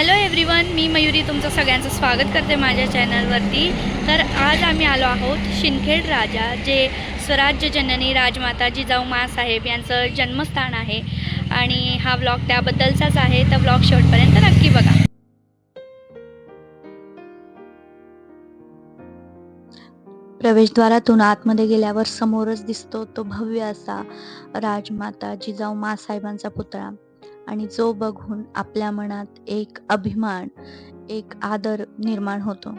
Hello everyone मी मयुरी तुमचं सगळ्यांचं स्वागत करते माझ्या चॅनलवरती. तर आज आम्ही आलो आहोत शिंदखेड राजा जे स्वराज्य जननी राजमाता जिजाऊ माँसाहेब यांचं जन्मस्थान आहे. आणि हा ब्लॉग त्याबद्दलचाच आहे. तर ब्लॉग शेवटपर्यंत नक्की बघा. प्रवेशद्वारातून आतमध्ये गेल्यावर समोरच दिसतो तो भव्य असा राजमाता जिजाऊ मासाहेबांचा पुतळा. आणि जो बघून आपल्या मनात एक अभिमान एक आदर निर्माण होतो.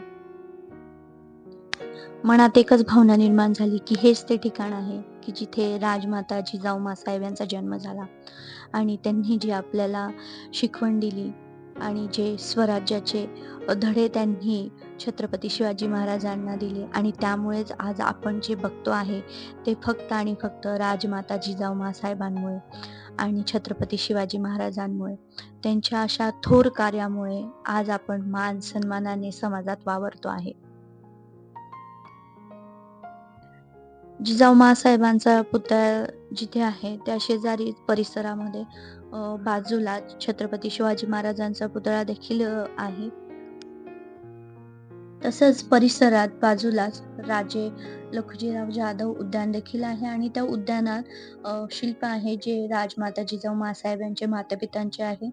मनात एकच भावना निर्माण झाली की हेच ते ठिकाण आहे की जिथे राजमाता जिजाऊ मासाहेब यांचा जन्म झाला. आणि त्यांनी जी आपल्याला शिकवण दिली आणि जे स्वराज्याचे धडे त्यांनी छत्रपती शिवाजी महाराजांना दिले आणि त्यामुळेच आज आपण जे बघतो आहे ते फक्त आणि फक्त राजमाता जिजाऊ मासाहेबांमुळे आणि छत्रपती शिवाजी महाराजांमुळे त्यांच्या अशा थोर कार्यामुळे आज आपण मान सन्मानाने समाजात वावरतो आहे. जिजाऊ मासाहेबांचा पुतळा जिथे आहे त्या शेजारी परिसरामध्ये बाजूला छत्रपती शिवाजी महाराजांचा पुतळा देखील आहे. तसंच परिसरात बाजूलाच राजे लखुजीराव जाधव उद्यान देखील आहे आणि त्या उद्यानात शिल्प आहे जे राजमाता जिजाऊ मासाहेब यांचे मातापितांचे आहे.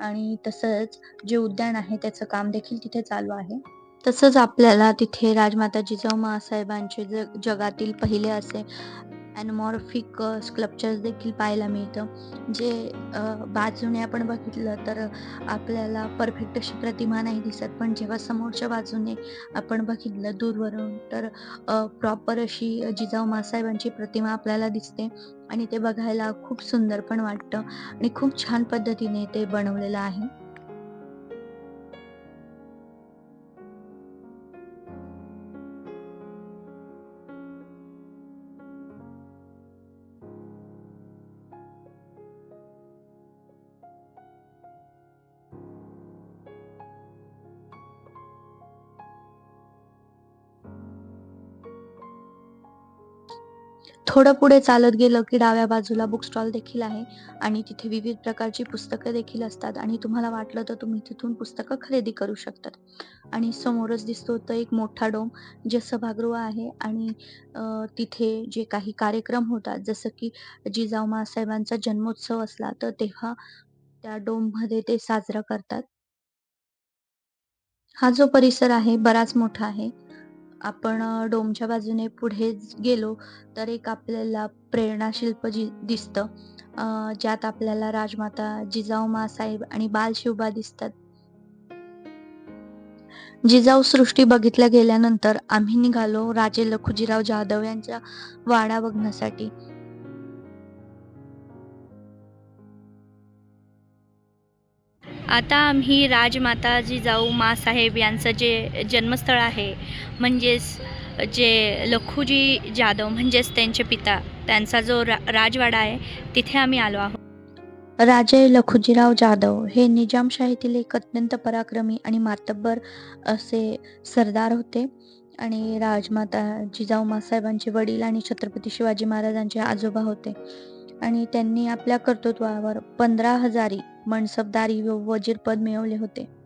आणि तसंच जे उद्यान आहे त्याचं काम देखील तिथे चालू आहे. तसंच आपल्याला तिथे राजमाता जिजाऊ मासाहेबांचे जग जगातील पहिले असे अॅनमॉर्फिक स्कल्पचर्स देखील पाहायला मिळतं. जे बाजूने आपण बघितलं तर आपल्याला परफेक्ट अशी प्रतिमा नाही दिसत. पण जेव्हा समोरच्या बाजूने आपण बघितलं दूरवरून तर प्रॉपर अशी जिजाऊ मासाहेबांची प्रतिमा आपल्याला दिसते. आणि ते बघायला खूप सुंदर पण वाटतं. आणि खूप छान पद्धतीने ते बनवलेलं आहे. थोडं पुढे चालत गेलं की डाव्या बाजूला बुक स्टॉल देखील आहे आणि तिथे विविध प्रकारची पुस्तकं देखील असतात आणि तुम्हाला वाटलं तर तुम्ही तिथून पुस्तकं खरेदी करू शकतात. आणि समोरच दिसतो तो एक मोठा डोम जे सभागृह आहे आणि तिथे जे काही कार्यक्रम होतात जसं की जिजाऊ मासाहेबांचा जन्मोत्सव असला तर तेव्हा त्या डोममध्ये ते साजरा करतात. हा जो परिसर आहे बराच मोठा आहे. आपण डोमच्या बाजूने पुढे गेलो तर एक आपल्याला प्रेरणाशिल्प जी दिसतं. ज्यात आपल्याला राजमाता जिजाऊ मासाहेब आणि बाल शिवबा दिसतात. जिजाऊ सृष्टी बघितल्या गेल्यानंतर आम्ही निघालो राजे लखुजीराव जाधव यांच्या वाडा बघण्यासाठी. आता आम्ही राजमाता जिजाऊ माँसाहेब यांचं जे जन्मस्थळ आहे म्हणजेच जे लखुजी जाधव म्हणजेच त्यांचे पिता त्यांचा जो रा राजवाडा आहे तिथे आम्ही आलो आहोत. राजे लखुजीराव जाधव हे निजामशाहीतील एक अत्यंत पराक्रमी आणि मातब्बर असे सरदार होते आणि राजमाता जिजाऊ मासाहेबांचे वडील आणि छत्रपती शिवाजी महाराजांचे आजोबा होते. आणि त्यांनी आपल्या कर्तृत्वावर पंधरा हजारी मनसबदारी व वजीरपद मिळवले होते.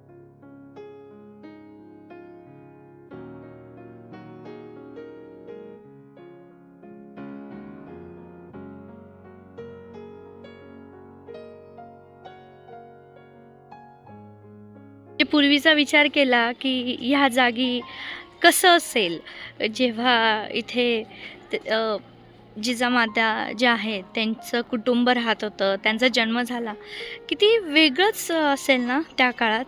ते पूर्वीचा विचार केला की ह्या जागी कसं असेल? जेव्हा इथे जिजामाता ज्या आहेत त्यांचं कुटुंब राहत होतं त्यांचा जन्म झाला. किती वेगळंच असेल ना त्या काळात.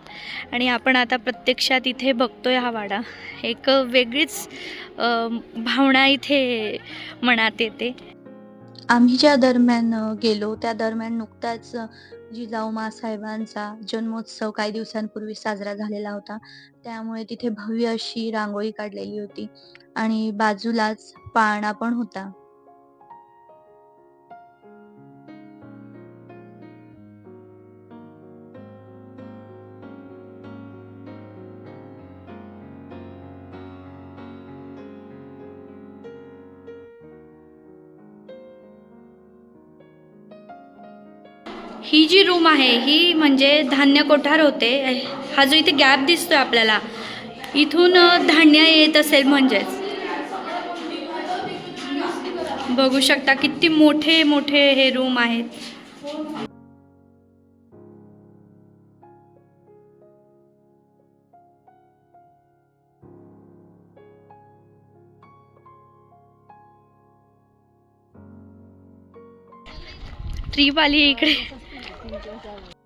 आणि आपण आता प्रत्यक्षात इथे बघतो आहे हा वाडा. एक वेगळीच भावना इथे मनात येते. आम्ही ज्या दरम्यान गेलो त्या दरम्यान नुकताच जिजाऊ मासाहेबांचा जन्मोत्सव काही दिवसांपूर्वी साजरा झालेला होता. त्यामुळे तिथे भव्य अशी रांगोळी काढलेली होती. आणि बाजूलाच पाळणा पण होता. ही जी रूम आहे ही म्हणजे धान्य कोठार होते. हा जो इथे गॅप दिसतोय आपल्याला इथून धान्य येत असेल म्हणजेच. बघू शकता किती मोठे मोठे हे रूम आहेत. ट्रीप आली इकडे. आहे इकडे योगीराज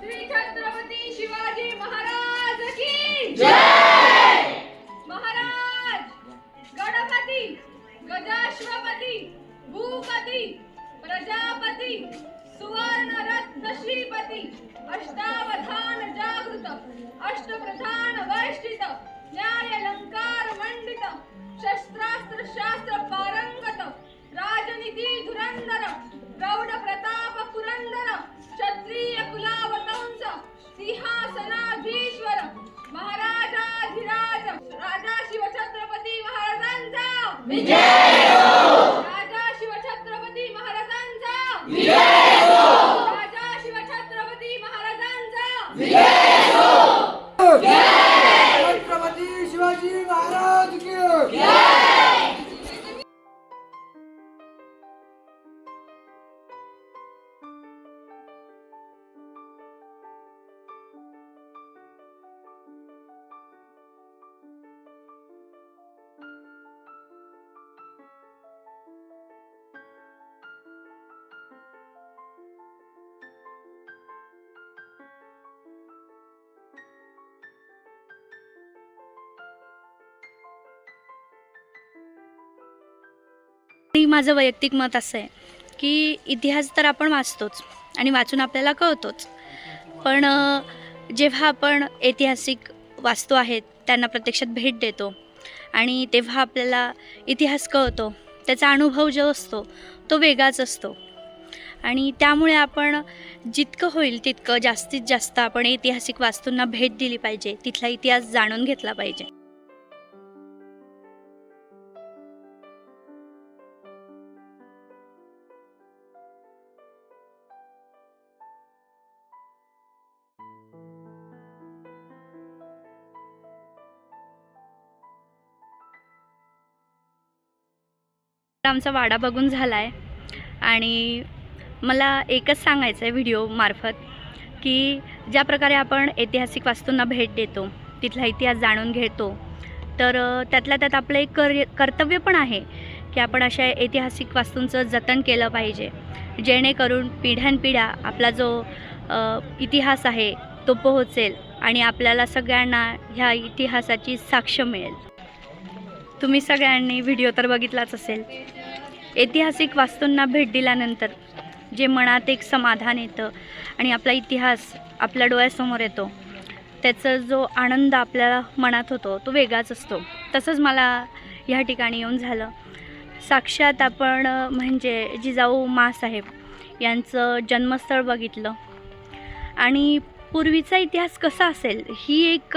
শ্রীক্ষেত্র राजा शिवछत्रपती महाराजांचा! विजय राजा शिवछत्रपती महाराजांचा! छत्रपती शिवाजी महाराज की माझं वैयक्तिक मत असं आहे की इतिहास तर आपण वाचतोच आणि वाचून आपल्याला कळतोच. पण जेव्हा आपण ऐतिहासिक वास्तू आहेत त्यांना प्रत्यक्षात भेट देतो आणि तेव्हा आपल्याला इतिहास कळतो त्याचा अनुभव जो असतो तो वेगळाच असतो. आणि त्यामुळे आपण जितकं होईल तितकं जास्तीत जास्त आपण ऐतिहासिक वास्तूंना भेट दिली पाहिजे तिथला इतिहास जाणून घेतला पाहिजे. आमचा वाडा बघून झाला आहे आणि मला एकच सांगायचं आहे व्हिडिओमार्फत की ज्या प्रकारे आपण ऐतिहासिक वास्तूंना भेट देतो तिथला इतिहास जाणून घेतो तर त्यातल्या त्यात आपलं एक कर कर्तव्य पण आहे की आपण अशा ऐतिहासिक वास्तूंचं जतन केलं पाहिजे. जेणेकरून पिढ्यानपिढ्या आपला जो इतिहास आहे तो पोहोचेल आणि आपल्याला सगळ्यांना ह्या इतिहासाची साक्ष मिळेल. तुम्ही सगळ्यांनी व्हिडिओ तर बघितलाच असेल. ऐतिहासिक वास्तूंना भेट दिल्यानंतर जे मनात एक समाधान येतं आणि आपला इतिहास आपल्या डोळ्यासमोर येतो त्याचा जो आनंद आपल्याला मनात होतो तो वेगळाच असतो. तसंच मला ह्या ठिकाणी येऊन झालं. साक्षात आपण म्हणजे जिजाऊ मासाहेब यांचं जन्मस्थळ बघितलं. आणि पूर्वीचा इतिहास कसा असेल ही एक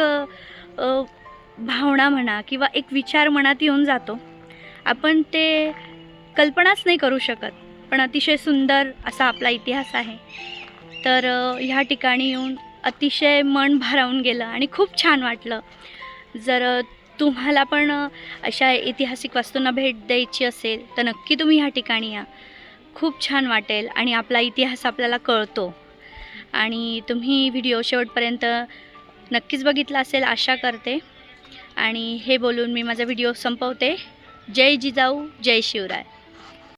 भावना म्हणा किंवा एक विचार मनात येऊन जातो. आपण ते कल्पनाच नाही करू शकत पण अतिशय सुंदर असा आपला इतिहास आहे. तर ह्या ठिकाणी येऊन अतिशय मन भारावून गेलं आणि खूप छान वाटलं. जर तुम्हाला पण अशा ऐतिहासिक वास्तूंना भेट द्यायची असेल तर नक्की तुम्ही ह्या ठिकाणी या. खूप छान वाटेल आणि आपला इतिहास आपल्याला कळतो. आणि तुम्ही व्हिडिओ शेवटपर्यंत नक्कीच बघितला असेल आशा करते. आणि हे बोलून मी माझा व्हिडिओ संपवते. जय जिजाऊ जय शिवराय.